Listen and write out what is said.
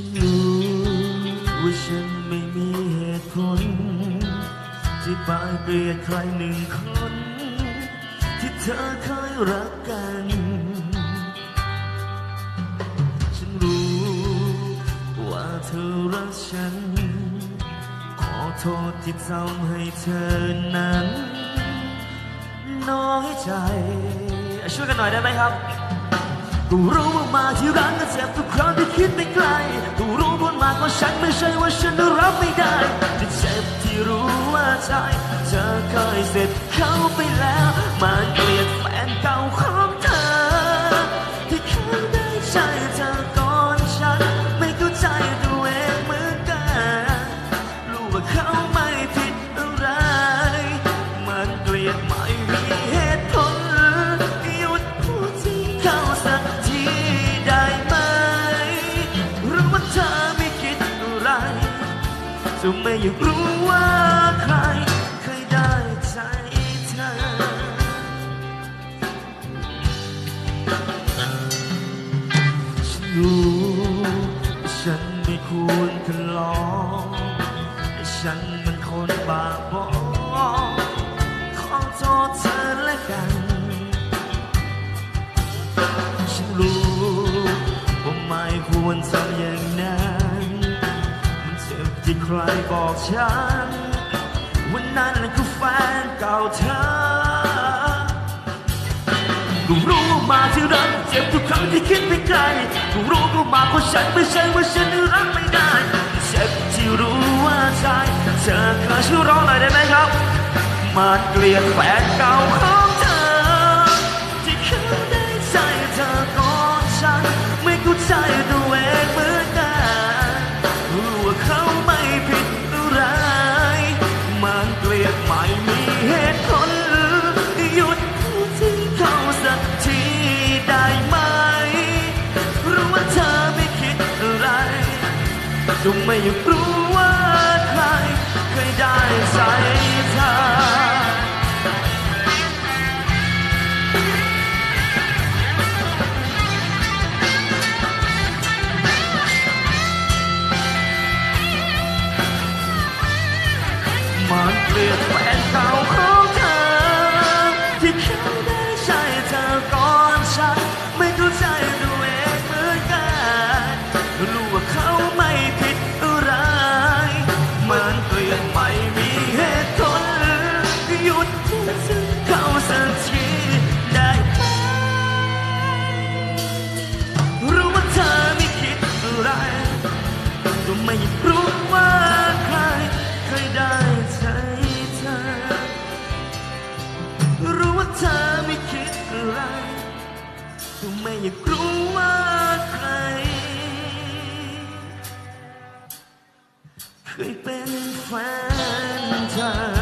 ฉันรู้ว่าฉันไม่มีเหตุผล ที่ไปเกลียดใครหนึ่งคน ที่เธอเคยรักกัน ฉันรู้ว่าเธอรักฉัน ขอโทษที่ทำให้เธอนั้น น้อยใจ ช่วยกันหน่อยได้ไหมครับ กูรู้ว่ามาที่ร้านก็เจ็บทุกครั้งที่คิดไปไกลกูรู้พ้นมากกว่าฉันไม่ใช่ว่าฉันรับไม่ได้แต่เจ็บที่รู้ว่าใจเธอเคยเสร็จเข้าไปแล้วมันเกลียดแฟนเก่าของเธอ ที่เคยได้ใจเธอก่อนฉัน ไม่เข้าใจตัวเองเหมือนกันรู้ว่าเขา จะไม่อยากรู้ว่าใครเคยได้ใจเธอ ฉันรู้ว่าฉันไม่ควรทะเลาะแต่ฉันมันคนบาปอขอโทษเธอและกัน ฉันรู้ว่าไม่ควรทำ รบอกฉันวันนั้นคือแฟนเก่าเธอกูรู้มาที่รักเจ็บทุกครั้งที่คิดไปไกลกูรู้ก็มาเพราะฉันไม่ใช่ว่าฉันรักไม่ได้เจ็บที่รู้ว่าใจเธอเคยช่วยร้องหน่อยได้ไหมครับมันเกลียดแฟนเก่าของเธอ จงไม่อยากรู้ว่าใครเคยได้ใจเธอมันเกลียดแฟนเก่าของเธอ ที่เคยได้ใช่เธอก่อนฉันไม่เข้าใจ ไม่มีเหตุผลหยุดพูดถึงเขาสักทีได้ไหมรู้ว่าเธอไม่คิดอะไรก็ไม่รู้ว่าใครเคยได้ใจเธอ รู้ว่าเธอไม่คิดอะไรก็ไม่อยาก เคยเป็นแฟนเธอ